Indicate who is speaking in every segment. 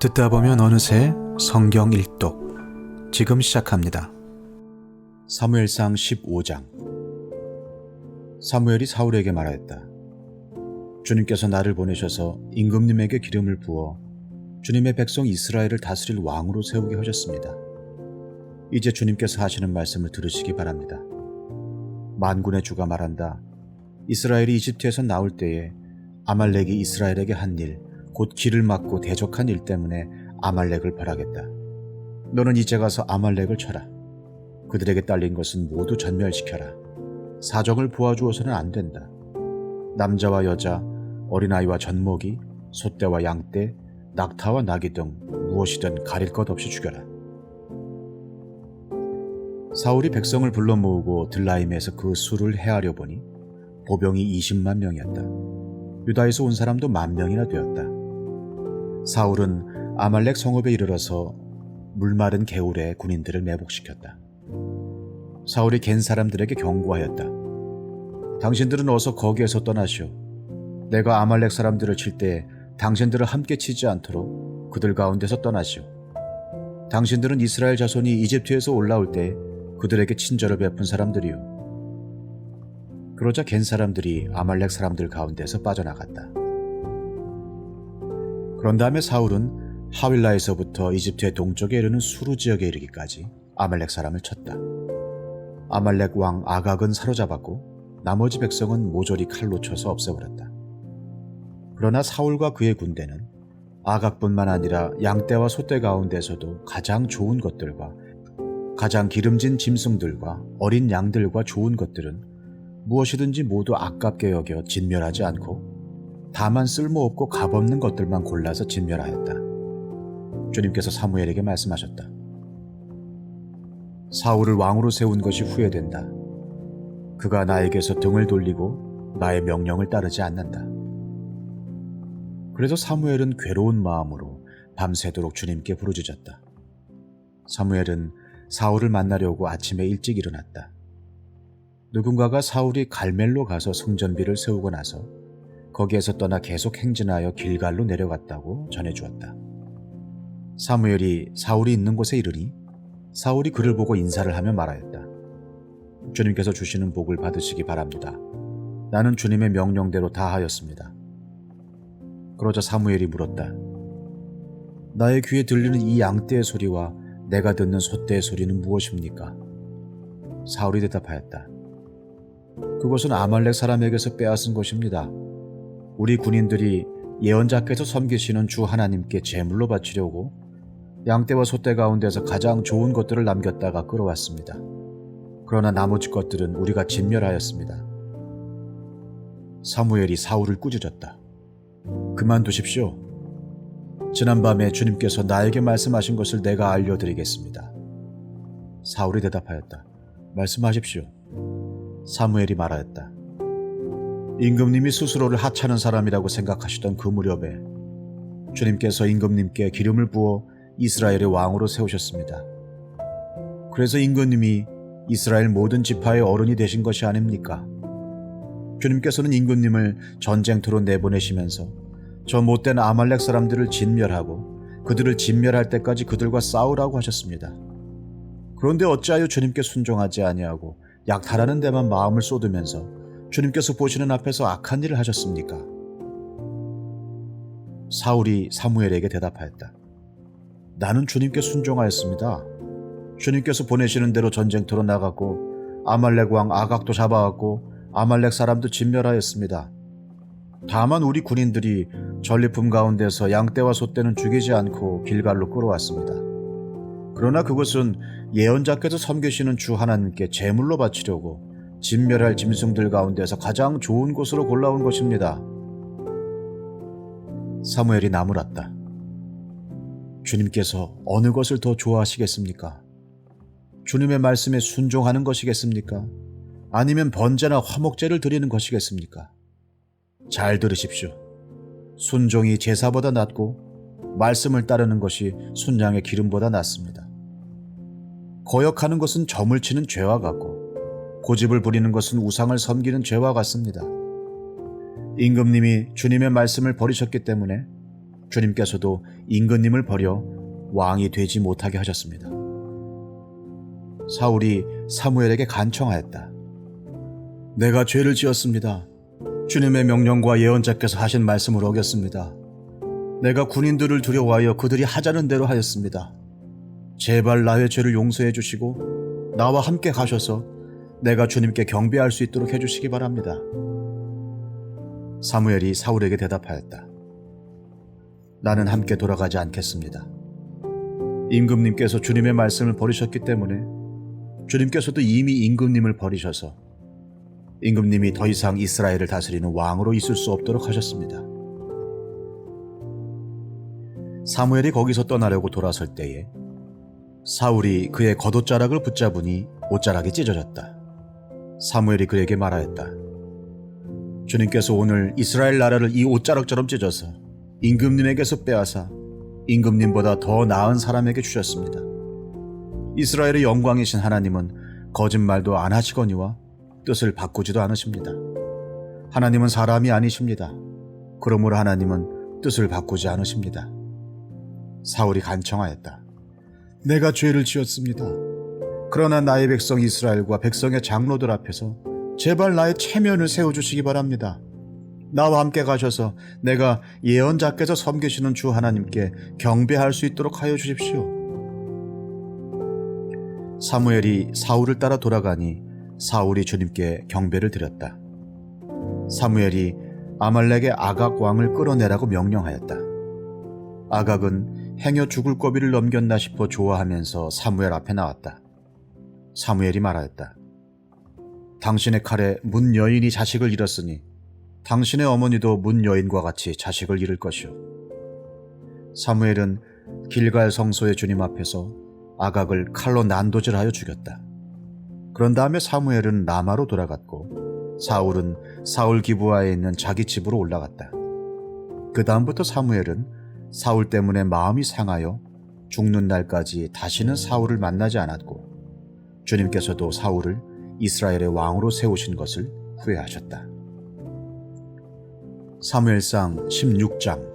Speaker 1: 듣다 보면 어느새 성경 일독 지금 시작합니다. 사무엘상 15장 사무엘이 사울에게 말하였다. 주님께서 나를 보내셔서 임금님에게 기름을 부어 주님의 백성 이스라엘을 다스릴 왕으로 세우게 하셨습니다. 이제 주님께서 하시는 말씀을 들으시기 바랍니다. 만군의 주가 말한다. 이스라엘이 이집트에서 나올 때에 아말렉이 이스라엘에게 한 일, 곧 길을 막고 대적한 일 때문에 아말렉을 벌하겠다. 너는 이제 가서 아말렉을 쳐라. 그들에게 딸린 것은 모두 전멸시켜라. 사정을 보아주어서는 안 된다. 남자와 여자, 어린아이와 젖먹이, 소떼와 양떼, 낙타와 나귀 등 무엇이든 가릴 것 없이 죽여라. 사울이 백성을 불러 모으고 들라임에서 그 수를 헤아려 보니 보병이 20만 명이었다. 유다에서 온 사람도 만 명이나 되었다. 사울은 아말렉 성읍에 이르러서 물마른 개울에 군인들을 매복시켰다. 사울이 갠 사람들에게 경고하였다. 당신들은 어서 거기에서 떠나시오. 내가 아말렉 사람들을 칠 때 당신들을 함께 치지 않도록 그들 가운데서 떠나시오. 당신들은 이스라엘 자손이 이집트에서 올라올 때 그들에게 친절을 베푼 사람들이요. 그러자 갠 사람들이 아말렉 사람들 가운데서 빠져나갔다. 그런 다음에 사울은 하윌라에서부터 이집트의 동쪽에 이르는 수루 지역에 이르기까지 아말렉 사람을 쳤다. 아말렉 왕 아각은 사로잡았고 나머지 백성은 모조리 칼로 쳐서 없애버렸다. 그러나 사울과 그의 군대는 아각뿐만 아니라 양떼와 소떼 가운데서도 가장 좋은 것들과 가장 기름진 짐승들과 어린 양들과 좋은 것들은 무엇이든지 모두 아깝게 여겨 진멸하지 않고 다만 쓸모없고 값없는 것들만 골라서 진멸하였다. 주님께서 사무엘에게 말씀하셨다. 사울을 왕으로 세운 것이 후회된다. 그가 나에게서 등을 돌리고 나의 명령을 따르지 않는다. 그래서 사무엘은 괴로운 마음으로 밤새도록 주님께 부르짖었다. 사무엘은 사울을 만나려고 아침에 일찍 일어났다. 누군가가 사울이 갈멜로 가서 성전비를 세우고 나서 거기에서 떠나 계속 행진하여 길갈로 내려갔다고 전해주었다. 사무엘이 사울이 있는 곳에 이르니 사울이 그를 보고 인사를 하며 말하였다. 주님께서 주시는 복을 받으시기 바랍니다. 나는 주님의 명령대로 다 하였습니다. 그러자 사무엘이 물었다. 나의 귀에 들리는 이 양떼의 소리와 내가 듣는 소떼의 소리는 무엇입니까? 사울이 대답하였다. 그것은 아말렉 사람에게서 빼앗은 것입니다. 우리 군인들이 예언자께서 섬기시는 주 하나님께 제물로 바치려고 양떼와 소떼 가운데서 가장 좋은 것들을 남겼다가 끌어왔습니다. 그러나 나머지 것들은 우리가 진멸하였습니다. 사무엘이 사울을 꾸짖었다. 그만두십시오. 지난밤에 주님께서 나에게 말씀하신 것을 내가 알려드리겠습니다. 사울이 대답하였다. 말씀하십시오. 사무엘이 말하였다. 임금님이 스스로를 하찮은 사람이라고 생각하시던 그 무렵에 주님께서 임금님께 기름을 부어 이스라엘의 왕으로 세우셨습니다. 그래서 임금님이 이스라엘 모든 지파의 어른이 되신 것이 아닙니까? 주님께서는 임금님을 전쟁터로 내보내시면서 저 못된 아말렉 사람들을 진멸하고 그들을 진멸할 때까지 그들과 싸우라고 하셨습니다. 그런데 어찌하여 주님께 순종하지 아니하고 약탈하는 데만 마음을 쏟으면서 주님께서 보시는 앞에서 악한 일을 하셨습니까? 사울이 사무엘에게 대답하였다. 나는 주님께 순종하였습니다. 주님께서 보내시는 대로 전쟁터로 나갔고 아말렉 왕 아각도 잡아왔고 아말렉 사람도 진멸하였습니다. 다만 우리 군인들이 전리품 가운데서 양떼와 소떼는 죽이지 않고 길갈로 끌어왔습니다. 그러나 그것은 예언자께서 섬기시는 주 하나님께 제물로 바치려고 진멸할 짐승들 가운데서 가장 좋은 곳으로 골라온 것입니다. 사무엘이 나무랐다. 주님께서 어느 것을 더 좋아하시겠습니까? 주님의 말씀에 순종하는 것이겠습니까? 아니면 번제나 화목제를 드리는 것이겠습니까? 잘 들으십시오. 순종이 제사보다 낫고 말씀을 따르는 것이 순양의 기름보다 낫습니다. 거역하는 것은 점을 치는 죄와 같고 고집을 부리는 것은 우상을 섬기는 죄와 같습니다. 임금님이 주님의 말씀을 버리셨기 때문에 주님께서도 임금님을 버려 왕이 되지 못하게 하셨습니다. 사울이 사무엘에게 간청하였다. 내가 죄를 지었습니다. 주님의 명령과 예언자께서 하신 말씀을 어겼습니다. 내가 군인들을 두려워하여 그들이 하자는 대로 하였습니다. 제발 나의 죄를 용서해 주시고 나와 함께 가셔서 내가 주님께 경배할 수 있도록 해주시기 바랍니다. 사무엘이 사울에게 대답하였다. 나는 함께 돌아가지 않겠습니다. 임금님께서 주님의 말씀을 버리셨기 때문에 주님께서도 이미 임금님을 버리셔서 임금님이 더 이상 이스라엘을 다스리는 왕으로 있을 수 없도록 하셨습니다. 사무엘이 거기서 떠나려고 돌아설 때에 사울이 그의 겉옷자락을 붙잡으니 옷자락이 찢어졌다. 사무엘이 그에게 말하였다. 주님께서 오늘 이스라엘 나라를 이 옷자락처럼 찢어서 임금님에게서 빼앗아 임금님보다 더 나은 사람에게 주셨습니다. 이스라엘의 영광이신 하나님은 거짓말도 안 하시거니와 뜻을 바꾸지도 않으십니다. 하나님은 사람이 아니십니다. 그러므로 하나님은 뜻을 바꾸지 않으십니다. 사울이 간청하였다. 내가 죄를 지었습니다. 그러나 나의 백성 이스라엘과 백성의 장로들 앞에서 제발 나의 체면을 세워주시기 바랍니다. 나와 함께 가셔서 내가 예언자께서 섬기시는 주 하나님께 경배할 수 있도록 하여 주십시오. 사무엘이 사울을 따라 돌아가니 사울이 주님께 경배를 드렸다. 사무엘이 아말렉의 아각 왕을 끌어내라고 명령하였다. 아각은 행여 죽을 고비를 넘겼나 싶어 좋아하면서 사무엘 앞에 나왔다. 사무엘이 말하였다. 당신의 칼에 문 여인이 자식을 잃었으니 당신의 어머니도 문 여인과 같이 자식을 잃을 것이오. 사무엘은 길갈 성소의 주님 앞에서 아각을 칼로 난도질하여 죽였다. 그런 다음에 사무엘은 라마로 돌아갔고 사울은 사울 기부하에 있는 자기 집으로 올라갔다. 그 다음부터 사무엘은 사울 때문에 마음이 상하여 죽는 날까지 다시는 사울을 만나지 않았고 주님께서도 사울을 이스라엘의 왕으로 세우신 것을 후회하셨다. 사무엘상 16장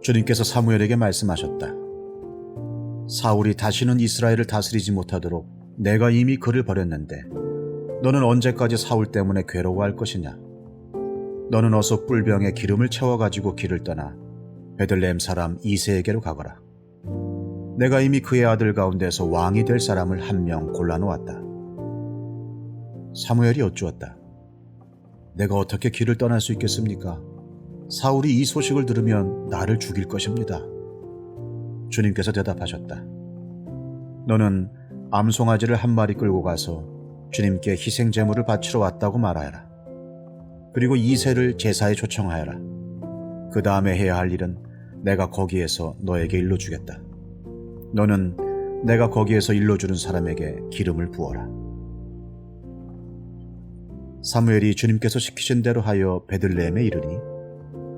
Speaker 1: 주님께서 사무엘에게 말씀하셨다. 사울이 다시는 이스라엘을 다스리지 못하도록 내가 이미 그를 버렸는데 너는 언제까지 사울 때문에 괴로워할 것이냐? 너는 어서 뿔병에 기름을 채워 가지고 길을 떠나 베들레헴 사람 이세에게로 가거라. 내가 이미 그의 아들 가운데서 왕이 될 사람을 한 명 골라놓았다. 사무엘이 여쭈었다. 내가 어떻게 길을 떠날 수 있겠습니까? 사울이 이 소식을 들으면 나를 죽일 것입니다. 주님께서 대답하셨다. 너는 암송아지를 한 마리 끌고 가서 주님께 희생 제물을 바치러 왔다고 말하여라. 그리고 이세를 제사에 초청하여라. 그 다음에 해야 할 일은 내가 거기에서 너에게 일러 주겠다. 너는 내가 거기에서 일러주는 사람에게 기름을 부어라. 사무엘이 주님께서 시키신 대로 하여 베들레헴에 이르니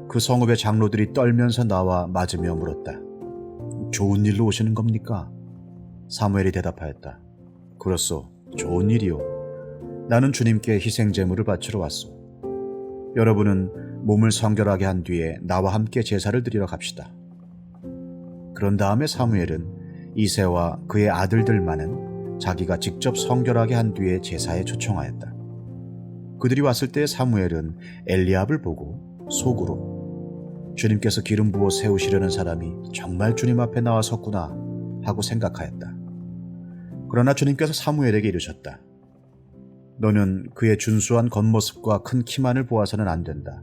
Speaker 1: 그 성읍의 장로들이 떨면서 나와 맞으며 물었다. 좋은 일로 오시는 겁니까? 사무엘이 대답하였다. 그렇소. 좋은 일이요. 나는 주님께 희생 제물을 바치러 왔소. 여러분은 몸을 성결하게 한 뒤에 나와 함께 제사를 드리러 갑시다. 그런 다음에 사무엘은 이세와 그의 아들들만은 자기가 직접 성결하게 한 뒤에 제사에 초청하였다. 그들이 왔을 때 사무엘은 엘리압을 보고 속으로 주님께서 기름 부어 세우시려는 사람이 정말 주님 앞에 나와 섰구나 하고 생각하였다. 그러나 주님께서 사무엘에게 이르셨다. 너는 그의 준수한 겉모습과 큰 키만을 보아서는 안 된다.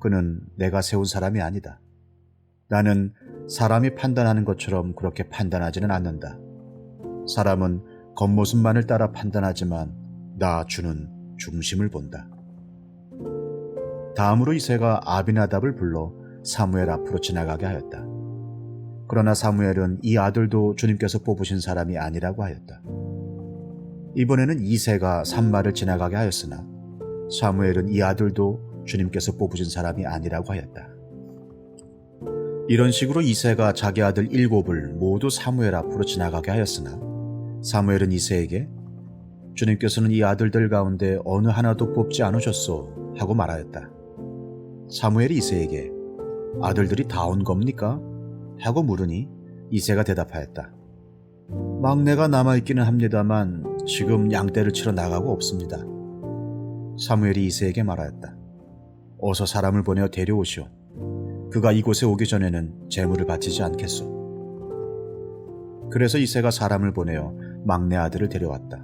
Speaker 1: 그는 내가 세운 사람이 아니다. 나는 사람이 판단하는 것처럼 그렇게 판단하지는 않는다. 사람은 겉모습만을 따라 판단하지만 나 주는 중심을 본다. 다음으로 이세가 아비나답을 불러 사무엘 앞으로 지나가게 하였다. 그러나 사무엘은 이 아들도 주님께서 뽑으신 사람이 아니라고 하였다. 이번에는 이세가 산마를 지나가게 하였으나 사무엘은 이 아들도 주님께서 뽑으신 사람이 아니라고 하였다. 이런 식으로 이세가 자기 아들 일곱을 모두 사무엘 앞으로 지나가게 하였으나 사무엘은 이세에게 주님께서는 이 아들들 가운데 어느 하나도 뽑지 않으셨소 하고 말하였다. 사무엘이 이세에게 아들들이 다 온 겁니까? 하고 물으니 이세가 대답하였다. 막내가 남아있기는 합니다만 지금 양떼를 치러 나가고 없습니다. 사무엘이 이세에게 말하였다. 어서 사람을 보내어 데려오시오. 그가 이곳에 오기 전에는 재물을 바치지 않겠소. 그래서 이세가 사람을 보내어 막내 아들을 데려왔다.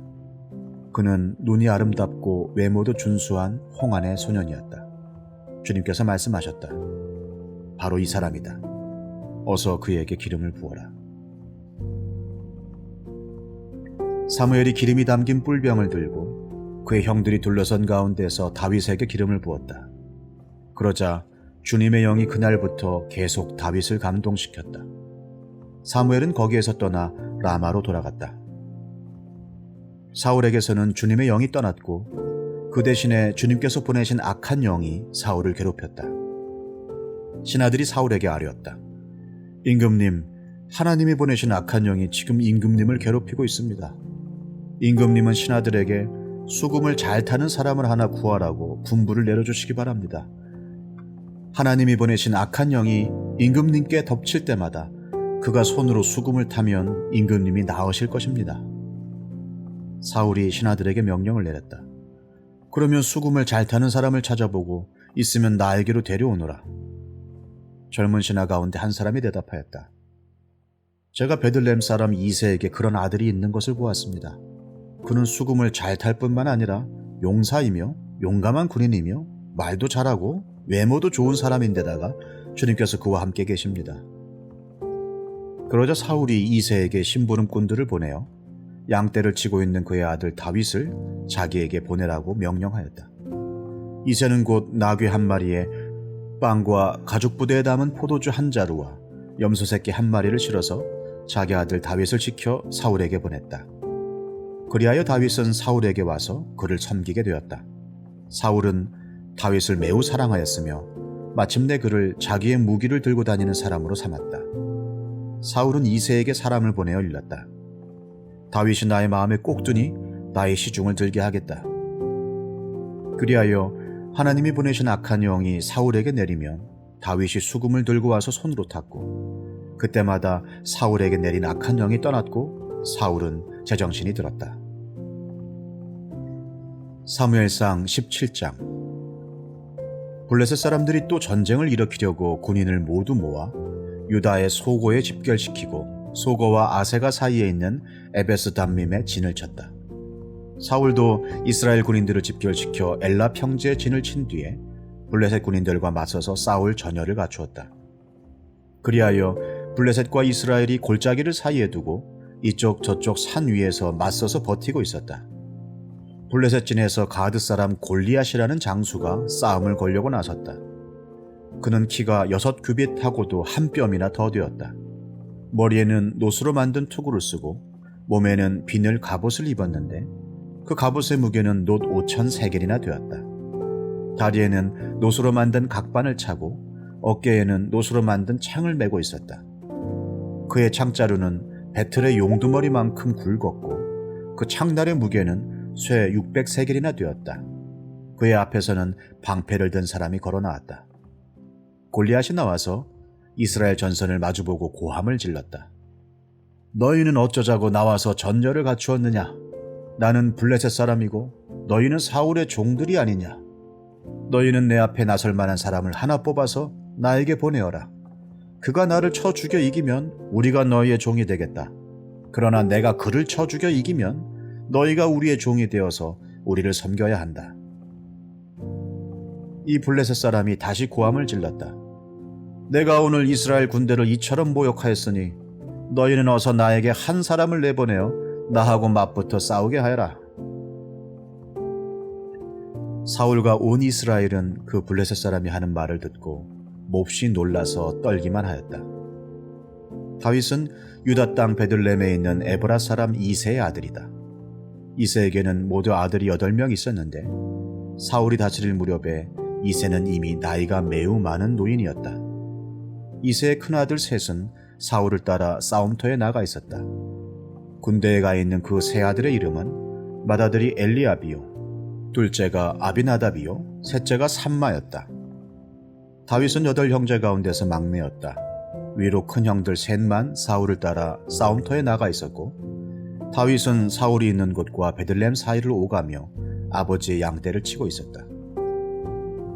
Speaker 1: 그는 눈이 아름답고 외모도 준수한 홍안의 소년이었다. 주님께서 말씀하셨다. 바로 이 사람이다. 어서 그에게 기름을 부어라. 사무엘이 기름이 담긴 뿔병을 들고 그의 형들이 둘러선 가운데서 다윗에게 기름을 부었다. 그러자 주님의 영이 그날부터 계속 다윗을 감동시켰다. 사무엘은 거기에서 떠나 라마로 돌아갔다. 사울에게서는 주님의 영이 떠났고 그 대신에 주님께서 보내신 악한 영이 사울을 괴롭혔다. 신하들이 사울에게 아뢰었다. 임금님, 하나님이 보내신 악한 영이 지금 임금님을 괴롭히고 있습니다. 임금님은 신하들에게 수금을 잘 타는 사람을 하나 구하라고 군부를 내려주시기 바랍니다. 하나님이 보내신 악한 영이 임금님께 덮칠 때마다 그가 손으로 수금을 타면 임금님이 나으실 것입니다. 사울이 신하들에게 명령을 내렸다. 그러면 수금을 잘 타는 사람을 찾아보고 있으면 나에게로 데려오너라. 젊은 신하 가운데 한 사람이 대답하였다. 제가 베들렘 사람 이세에게 그런 아들이 있는 것을 보았습니다. 그는 수금을 잘 탈 뿐만 아니라 용사이며 용감한 군인이며 말도 잘하고 외모도 좋은 사람인데다가 주님께서 그와 함께 계십니다. 그러자 사울이 이세에게 심부름꾼들을 보내어 양떼를 치고 있는 그의 아들 다윗을 자기에게 보내라고 명령하였다. 이세는 곧 나귀 한 마리에 빵과 가죽 부대에 담은 포도주 한 자루와 염소 새끼 한 마리를 실어서 자기 아들 다윗을 지켜 사울에게 보냈다. 그리하여 다윗은 사울에게 와서 그를 섬기게 되었다. 사울은 다윗을 매우 사랑하였으며 마침내 그를 자기의 무기를 들고 다니는 사람으로 삼았다. 사울은 이세에게 사람을 보내어 일렀다. 다윗이 나의 마음에 꼭 드니 나의 시중을 들게 하겠다. 그리하여 하나님이 보내신 악한 영이 사울에게 내리면 다윗이 수금을 들고 와서 손으로 탔고 그때마다 사울에게 내린 악한 영이 떠났고 사울은 제정신이 들었다. 사무엘상 17장 블레셋 사람들이 또 전쟁을 일으키려고 군인을 모두 모아 유다의 소고에 집결시키고 소고와 아세가 사이에 있는 에베스 담밈에 진을 쳤다. 사울도 이스라엘 군인들을 집결시켜 엘라 평지에 진을 친 뒤에 블레셋 군인들과 맞서서 싸울 전열을 갖추었다. 그리하여 블레셋과 이스라엘이 골짜기를 사이에 두고 이쪽 저쪽 산 위에서 맞서서 버티고 있었다. 블레셋 진에서 가드 사람 골리앗이라는 장수가 싸움을 걸려고 나섰다. 그는 키가 여섯 규빗하고도 한 뼘이나 더 되었다. 머리에는 노수로 만든 투구를 쓰고 몸에는 비늘 갑옷을 입었는데 그 갑옷의 무게는 놋 5천 세겔이나 되었다. 다리에는 노수로 만든 각반을 차고 어깨에는 노수로 만든 창을 메고 있었다. 그의 창자루는 배틀의 용두머리만큼 굵었고 그 창날의 무게는 쇠 600세겔이나 되었다. 그의 앞에서는 방패를 든 사람이 걸어 나왔다. 골리앗이 나와서 이스라엘 전선을 마주보고 고함을 질렀다. 너희는 어쩌자고 나와서 전열을 갖추었느냐? 나는 블레셋 사람이고 너희는 사울의 종들이 아니냐? 너희는 내 앞에 나설 만한 사람을 하나 뽑아서 나에게 보내어라. 그가 나를 쳐 죽여 이기면 우리가 너희의 종이 되겠다. 그러나 내가 그를 쳐 죽여 이기면 너희가 우리의 종이 되어서 우리를 섬겨야 한다. 이 블레셋 사람이 다시 고함을 질렀다. 내가 오늘 이스라엘 군대를 이처럼 모욕하였으니 너희는 어서 나에게 한 사람을 내보내어 나하고 맞붙어 싸우게 하여라. 사울과 온 이스라엘은 그 블레셋 사람이 하는 말을 듣고 몹시 놀라서 떨기만 하였다. 다윗은 유다 땅 베들렘에 있는 에브라 사람 이세의 아들이다. 이세에게는 모두 아들이 여덟 명 있었는데 사울이 다스릴 무렵에 이세는 이미 나이가 매우 많은 노인이었다. 이세의 큰아들 셋은 사울을 따라 싸움터에 나가 있었다. 군대에 가 있는 그 세 아들의 이름은 맏아들이 엘리압이요 둘째가 아비나답이요 셋째가 삼마였다. 다윗은 여덟 형제 가운데서 막내였다. 위로 큰 형들 셋만 사울을 따라 싸움터에 나가 있었고 다윗은 사울이 있는 곳과 베들렘 사이를 오가며 아버지의 양떼를 치고 있었다.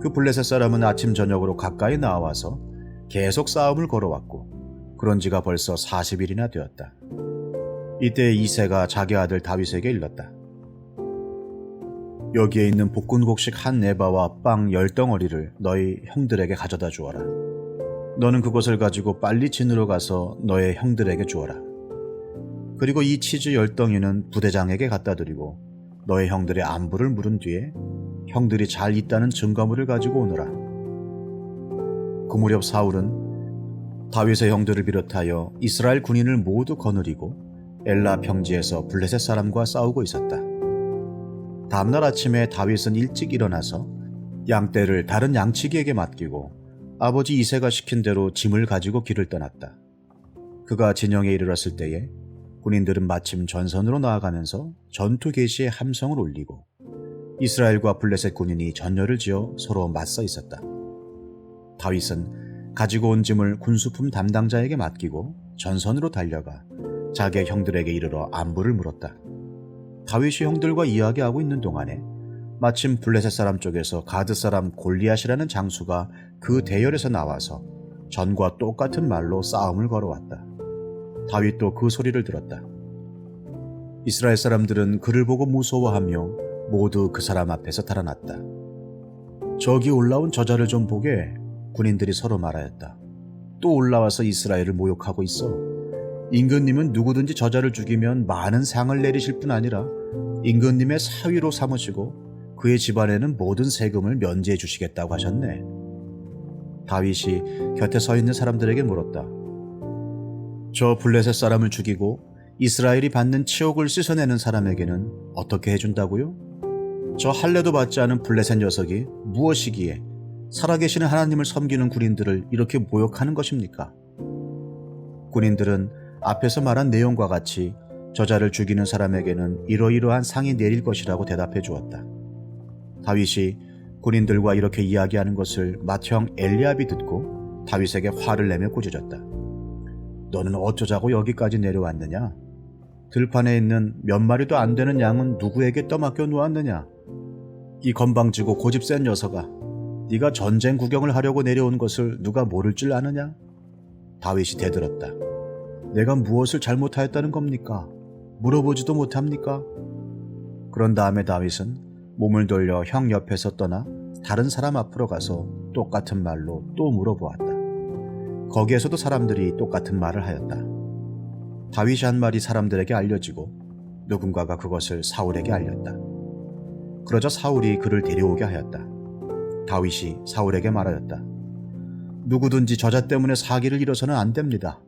Speaker 1: 그 블레셋 사람은 아침 저녁으로 가까이 나와서 계속 싸움을 걸어왔고 그런 지가 벌써 40일이나 되었다. 이때 이세가 자기 아들 다윗에게 일렀다. 여기에 있는 볶은곡식 한 에바와 빵 열 덩어리를 너희 형들에게 가져다 주어라. 너는 그것을 가지고 빨리 진으로 가서 너의 형들에게 주어라. 그리고 이 치즈 열 덩이는 부대장에게 갖다 드리고 너의 형들의 안부를 물은 뒤에 형들이 잘 있다는 증거물을 가지고 오너라. 그 무렵 사울은 다윗의 형들을 비롯하여 이스라엘 군인을 모두 거느리고 엘라 평지에서 블레셋 사람과 싸우고 있었다. 다음날 아침에 다윗은 일찍 일어나서 양떼를 다른 양치기에게 맡기고 아버지 이세가 시킨 대로 짐을 가지고 길을 떠났다. 그가 진영에 이르렀을 때에 군인들은 마침 전선으로 나아가면서 전투 개시의 함성을 울리고 이스라엘과 블레셋 군인이 전열을 지어 서로 맞서 있었다. 다윗은 가지고 온 짐을 군수품 담당자에게 맡기고 전선으로 달려가 자기의 형들에게 이르러 안부를 물었다. 다윗이 형들과 이야기하고 있는 동안에 마침 블레셋 사람 쪽에서 가드 사람 골리앗이라는 장수가 그 대열에서 나와서 전과 똑같은 말로 싸움을 걸어왔다. 다윗도 그 소리를 들었다. 이스라엘 사람들은 그를 보고 무서워하며 모두 그 사람 앞에서 달아났다. 저기 올라온 저자를 좀 보게 군인들이 서로 말하였다. 또 올라와서 이스라엘을 모욕하고 있어. 임금님은 누구든지 저자를 죽이면 많은 상을 내리실 뿐 아니라 임금님의 사위로 삼으시고 그의 집안에는 모든 세금을 면제해 주시겠다고 하셨네. 다윗이 곁에 서 있는 사람들에게 물었다. 저 블레셋 사람을 죽이고 이스라엘이 받는 치욕을 씻어내는 사람에게는 어떻게 해준다고요? 저 할례도 받지 않은 블레셋 녀석이 무엇이기에 살아계시는 하나님을 섬기는 군인들을 이렇게 모욕하는 것입니까? 군인들은 앞에서 말한 내용과 같이 저자를 죽이는 사람에게는 이러이러한 상이 내릴 것이라고 대답해 주었다. 다윗이 군인들과 이렇게 이야기하는 것을 맏형 엘리압이 듣고 다윗에게 화를 내며 꾸짖었다. 너는 어쩌자고 여기까지 내려왔느냐? 들판에 있는 몇 마리도 안 되는 양은 누구에게 떠맡겨 놓았느냐? 이 건방지고 고집 센 녀석아, 네가 전쟁 구경을 하려고 내려온 것을 누가 모를 줄 아느냐? 다윗이 대들었다. 내가 무엇을 잘못하였다는 겁니까? 물어보지도 못합니까? 그런 다음에 다윗은 몸을 돌려 형 옆에서 떠나 다른 사람 앞으로 가서 똑같은 말로 또 물어보았다. 거기에서도 사람들이 똑같은 말을 하였다. 다윗이 한 말이 사람들에게 알려지고 누군가가 그것을 사울에게 알렸다. 그러자 사울이 그를 데려오게 하였다. 다윗이 사울에게 말하였다. 누구든지 저자 때문에 사기를 잃어서는 안 됩니다.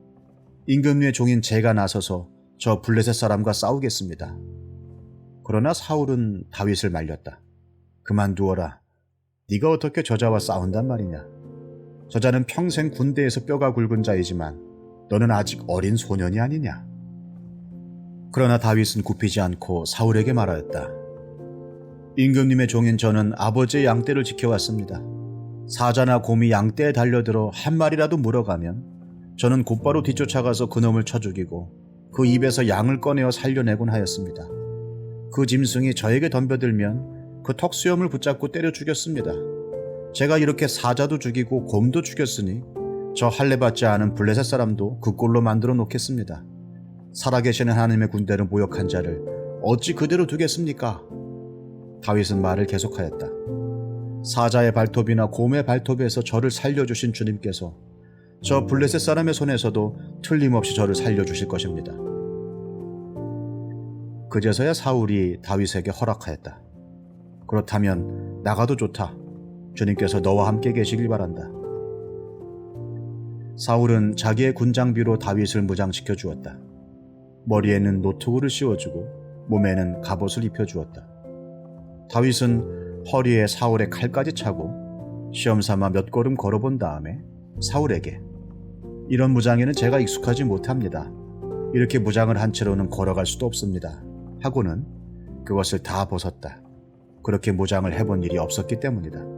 Speaker 1: 임금님의 종인 제가 나서서 저 블레셋 사람과 싸우겠습니다. 그러나 사울은 다윗을 말렸다. 그만두어라. 네가 어떻게 저자와 싸운단 말이냐. 저자는 평생 군대에서 뼈가 굵은 자이지만 너는 아직 어린 소년이 아니냐. 그러나 다윗은 굽히지 않고 사울에게 말하였다. 임금님의 종인 저는 아버지의 양떼를 지켜왔습니다. 사자나 곰이 양떼에 달려들어 한 마리라도 물어가면 저는 곧바로 뒤쫓아가서 그놈을 쳐 죽이고 그 입에서 양을 꺼내어 살려내곤 하였습니다. 그 짐승이 저에게 덤벼들면 그 턱수염을 붙잡고 때려 죽였습니다. 제가 이렇게 사자도 죽이고 곰도 죽였으니 저 할례 받지 않은 블레셋 사람도 그 꼴로 만들어 놓겠습니다. 살아계시는 하나님의 군대를 모욕한 자를 어찌 그대로 두겠습니까? 다윗은 말을 계속하였다. 사자의 발톱이나 곰의 발톱에서 저를 살려주신 주님께서 저 블레셋 사람의 손에서도 틀림없이 저를 살려주실 것입니다. 그제서야 사울이 다윗에게 허락하였다. 그렇다면 나가도 좋다. 주님께서 너와 함께 계시길 바란다. 사울은 자기의 군장비로 다윗을 무장시켜 주었다. 머리에는 노트구를 씌워주고 몸에는 갑옷을 입혀주었다. 다윗은 허리에 사울의 칼까지 차고 시험삼아 몇 걸음 걸어본 다음에 사울에게 이런 무장에는 제가 익숙하지 못합니다. 이렇게 무장을 한 채로는 걸어갈 수도 없습니다. 하고는 그것을 다 벗었다. 그렇게 무장을 해본 일이 없었기 때문이다.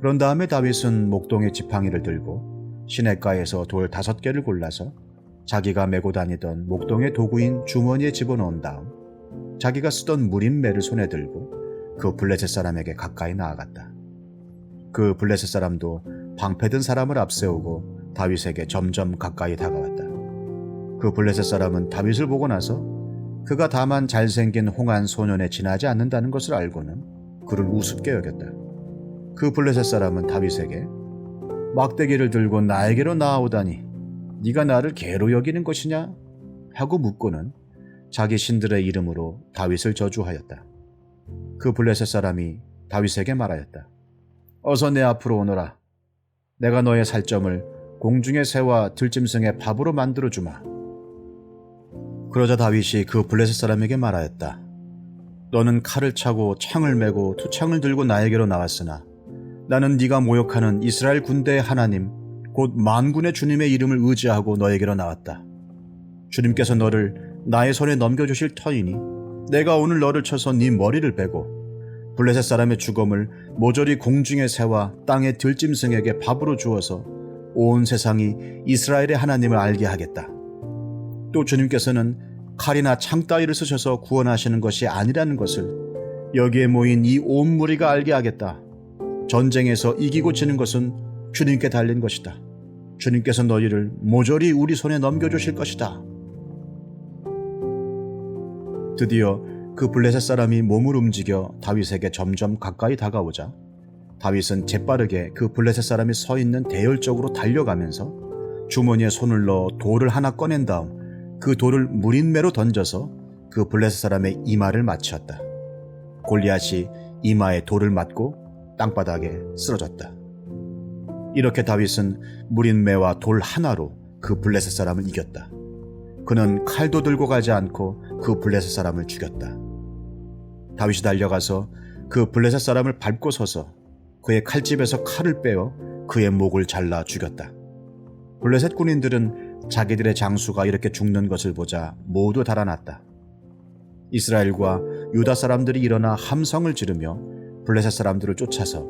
Speaker 1: 그런 다음에 다윗은 목동의 지팡이를 들고 시냇가에서 돌 다섯 개를 골라서 자기가 메고 다니던 목동의 도구인 주머니에 집어넣은 다음 자기가 쓰던 무림매를 손에 들고 그 블레셋 사람에게 가까이 나아갔다. 그 블레셋 사람도 방패든 사람을 앞세우고 다윗에게 점점 가까이 다가왔다. 그 블레셋 사람은 다윗을 보고 나서 그가 다만 잘생긴 홍한 소년에 지나지 않는다는 것을 알고는 그를 우습게 여겼다. 그 블레셋 사람은 다윗에게 막대기를 들고 나에게로 나아오다니 네가 나를 개로 여기는 것이냐? 하고 묻고는 자기 신들의 이름으로 다윗을 저주하였다. 그 블레셋 사람이 다윗에게 말하였다. 어서 내 앞으로 오너라. 내가 너의 살점을 공중의 새와 들짐승의 밥으로 만들어 주마. 그러자 다윗이 그 블레셋 사람에게 말하였다. 너는 칼을 차고 창을 메고 투창을 들고 나에게로 나왔으나 나는 네가 모욕하는 이스라엘 군대의 하나님 곧 만군의 주님의 이름을 의지하고 너에게로 나왔다. 주님께서 너를 나의 손에 넘겨주실 터이니 내가 오늘 너를 쳐서 네 머리를 베고 블레셋 사람의 주검을 모조리 공중의 새와 땅의 들짐승에게 밥으로 주어서 온 세상이 이스라엘의 하나님을 알게 하겠다. 또 주님께서는 칼이나 창 따위를 쓰셔서 구원하시는 것이 아니라는 것을 여기에 모인 이 온 무리가 알게 하겠다. 전쟁에서 이기고 지는 것은 주님께 달린 것이다. 주님께서 너희를 모조리 우리 손에 넘겨주실 것이다. 드디어 그 블레셋 사람이 몸을 움직여 다윗에게 점점 가까이 다가오자 다윗은 재빠르게 그 블레셋 사람이 서 있는 대열 쪽으로 달려가면서 주머니에 손을 넣어 돌을 하나 꺼낸 다음 그 돌을 무린매로 던져서 그 블레셋 사람의 이마를 맞추었다. 골리앗이 이마에 돌을 맞고 땅바닥에 쓰러졌다. 이렇게 다윗은 무린 매와 돌 하나로 그 블레셋 사람을 이겼다. 그는 칼도 들고 가지 않고 그 블레셋 사람을 죽였다. 다윗이 달려가서 그 블레셋 사람을 밟고 서서 그의 칼집에서 칼을 빼어 그의 목을 잘라 죽였다. 블레셋 군인들은 자기들의 장수가 이렇게 죽는 것을 보자 모두 달아났다. 이스라엘과 유다 사람들이 일어나 함성을 지르며 블레셋 사람들을 쫓아서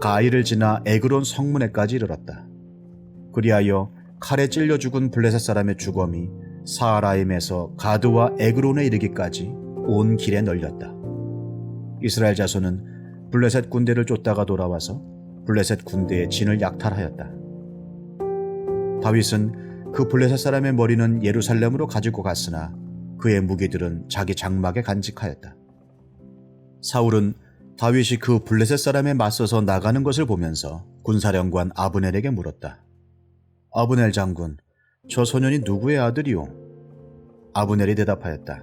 Speaker 1: 가이를 지나 에그론 성문에까지 이르렀다. 그리하여 칼에 찔려 죽은 블레셋 사람의 주검이 사하라임에서 가드와 에그론에 이르기까지 온 길에 널렸다. 이스라엘 자손은 블레셋 군대를 쫓다가 돌아와서 블레셋 군대의 진을 약탈하였다. 다윗은 그 블레셋 사람의 머리는 예루살렘으로 가지고 갔으나 그의 무기들은 자기 장막에 간직하였다. 사울은 다윗이 그 블레셋 사람에 맞서서 나가는 것을 보면서 군사령관 아브넬에게 물었다. 아브넬 장군, 저 소년이 누구의 아들이오? 아브넬이 대답하였다.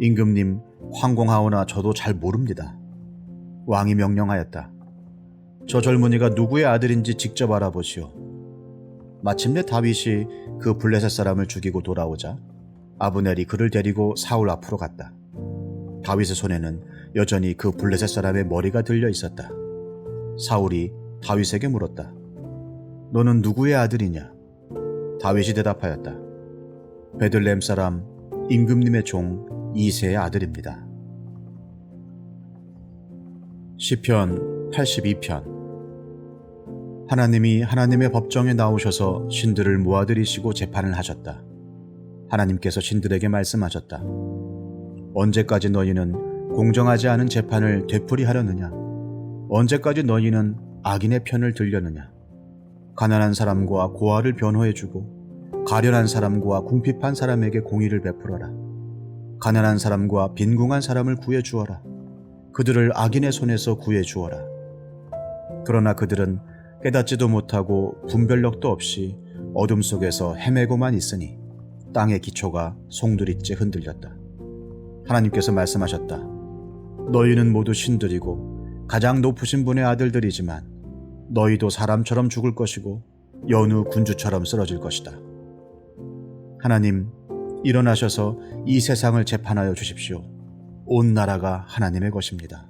Speaker 1: 임금님, 황공하오나 저도 잘 모릅니다. 왕이 명령하였다. 저 젊은이가 누구의 아들인지 직접 알아보시오. 마침내 다윗이 그 블레셋 사람을 죽이고 돌아오자 아브넬이 그를 데리고 사울 앞으로 갔다. 다윗의 손에는 여전히 그 블레셋 사람의 머리가 들려 있었다. 사울이 다윗에게 물었다. 너는 누구의 아들이냐? 다윗이 대답하였다. 베들렘 사람 임금님의 종 이세의 아들입니다. 시편 82편 하나님이 하나님의 법정에 나오셔서 신들을 모아들이시고 재판을 하셨다. 하나님께서 신들에게 말씀하셨다. 언제까지 너희는 공정하지 않은 재판을 되풀이하려느냐? 언제까지 너희는 악인의 편을 들려느냐? 가난한 사람과 고아를 변호해주고 가련한 사람과 궁핍한 사람에게 공의를 베풀어라. 가난한 사람과 빈궁한 사람을 구해주어라. 그들을 악인의 손에서 구해주어라. 그러나 그들은 깨닫지도 못하고 분별력도 없이 어둠 속에서 헤매고만 있으니 땅의 기초가 송두리째 흔들렸다. 하나님께서 말씀하셨다. 너희는 모두 신들이고 가장 높으신 분의 아들들이지만 너희도 사람처럼 죽을 것이고 여느 군주처럼 쓰러질 것이다. 하나님, 일어나셔서 이 세상을 재판하여 주십시오. 온 나라가 하나님의 것입니다.